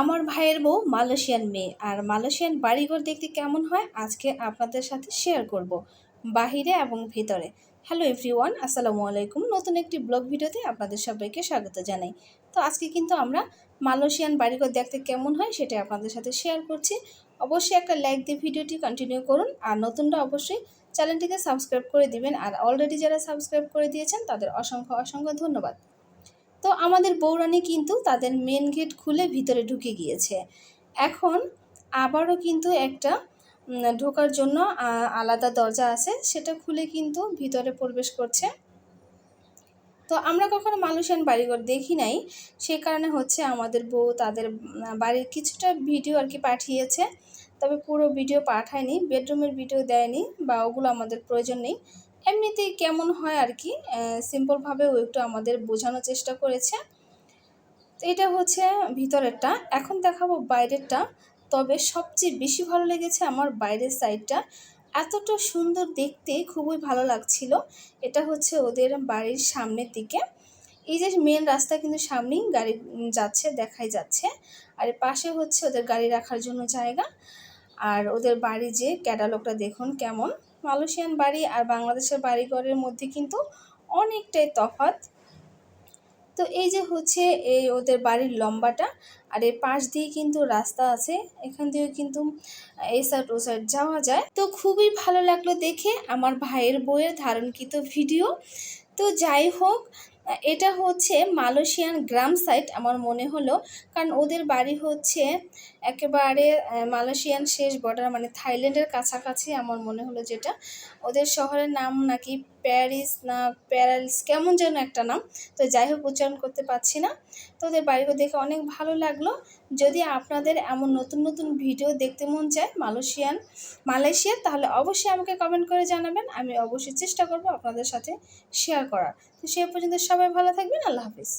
আমার ভাইয়ের বউ মালয়েশিয়ান মেয়ে। আর মালয়েশিয়ান বাড়িঘর দেখতে কেমন হয় আজকে আপনাদের সাথে শেয়ার করব বাহিরে এবং ভিতরে। হ্যালো এভরিওয়ান আসসালামু আলাইকুম। নতুন একটি ব্লগ ভিডিওতে আপনাদের সবাইকে স্বাগত জানাই। তো আজকে কিন্তু আমরা মালয়েশিয়ান বাড়িঘর দেখতে কেমন হয় সেটা আপনাদের সাথে শেয়ার করছি। অবশ্যই একটা লাইক দিয়ে ভিডিওটি কন্টিনিউ করুন। আর নতুনটা অবশ্যই চ্যানেলটিকে সাবস্ক্রাইব করে দিবেন। আর অলরেডি যারা সাবস্ক্রাইব করে দিয়েছেন, তাদের অসংখ্য অসংখ্য ধন্যবাদ। তো আমাদের বৌরানি কিন্তু তাদের মেন গেট খুলে ভিতরে ঢুকে গিয়েছে। এখন আবারও কিন্তু একটা ঢোকার জন্য আলাদা দরজা আছে, সেটা খুলে কিন্তু ভিতরে প্রবেশ করছে। তো আমরা কখনো মালয়েশিয়ান বাড়িঘর দেখি নাই, সে কারণে হচ্ছে আমাদের বউ তাদের বাড়ির কিছুটা ভিডিও আর কি পাঠিয়েছে। তবে পুরো ভিডিও পাঠায়নি, বেডরুমের ভিডিও দেয়নি বা ওগুলো আমাদের প্রয়োজন নেই। এমনিতেই কেমন হয় আর কি সিম্পলভাবে ও একটু আমাদের বোঝানোর চেষ্টা করেছে। এটা হচ্ছে ভিতরেরটা। এখন দেখাবো বাইরেরটা। তবে সবচেয়ে বেশি ভালো লেগেছে আমার বাইরের সাইডটা এতটা সুন্দর দেখতে খুবই ভালো লাগছিল। এটা হচ্ছে ওদের বাড়ির সামনের দিকে। এই যে মেন রাস্তা কিন্তু সামনেই গাড়ি যাচ্ছে, দেখাই যাচ্ছে। আর পাশে হচ্ছে ওদের গাড়ি রাখার জন্য জায়গা। আর ওদের বাড়ি যে ক্যাটালগটা দেখুন কেমন। মালয়েশিয়ান বাড়ি আর বাংলাদেশের বাড়িঘরের মধ্যে কিন্তু অনেকটাই তফাত তো এই যে হচ্ছে এই ওদের বাড়ির লম্বাটা আর এর পাশ দিয়ে কিন্তু রাস্তা আছে। এখান দিয়েও কিন্তু এই সাইড ও সাইড যাওয়া যায়। তো খুবই ভালো লাগল দেখে আমার ভাইয়ের বইয়ের ধারণকৃত ভিডিও। তো যাই হোক এটা হচ্ছে মালয়েশিয়ান গ্রাম সাইট আমার মনে হলো। কারণ ওদের বাড়ি হচ্ছে একেবারে মালয়েশিয়ান শেষ বর্ডার মানে থাইল্যান্ডের কাছাকাছি আমার মনে হলো যেটা। ওদের শহরের নাম নাকি প্যারিস না প্যারালিস কেমন যেন একটা নাম। তো যাই হোক, উচ্চারণ করতে পারছি না। তো ওদের বাড়িগুলো দেখে অনেক ভালো লাগল। যদি আপনাদের এমন নতুন নতুন ভিডিও দেখতে মন চায়, মালয়েশিয়ান, মালয়েশিয়ার, তাহলে অবশ্যই আমাকে কমেন্ট করে জানাবেন। আমি অবশ্যই চেষ্টা করব আপনাদের সাথে শেয়ার করার। তো সে পর্যন্ত সবাই ভালো থাকবেন। আল্লাহ হাফিজ।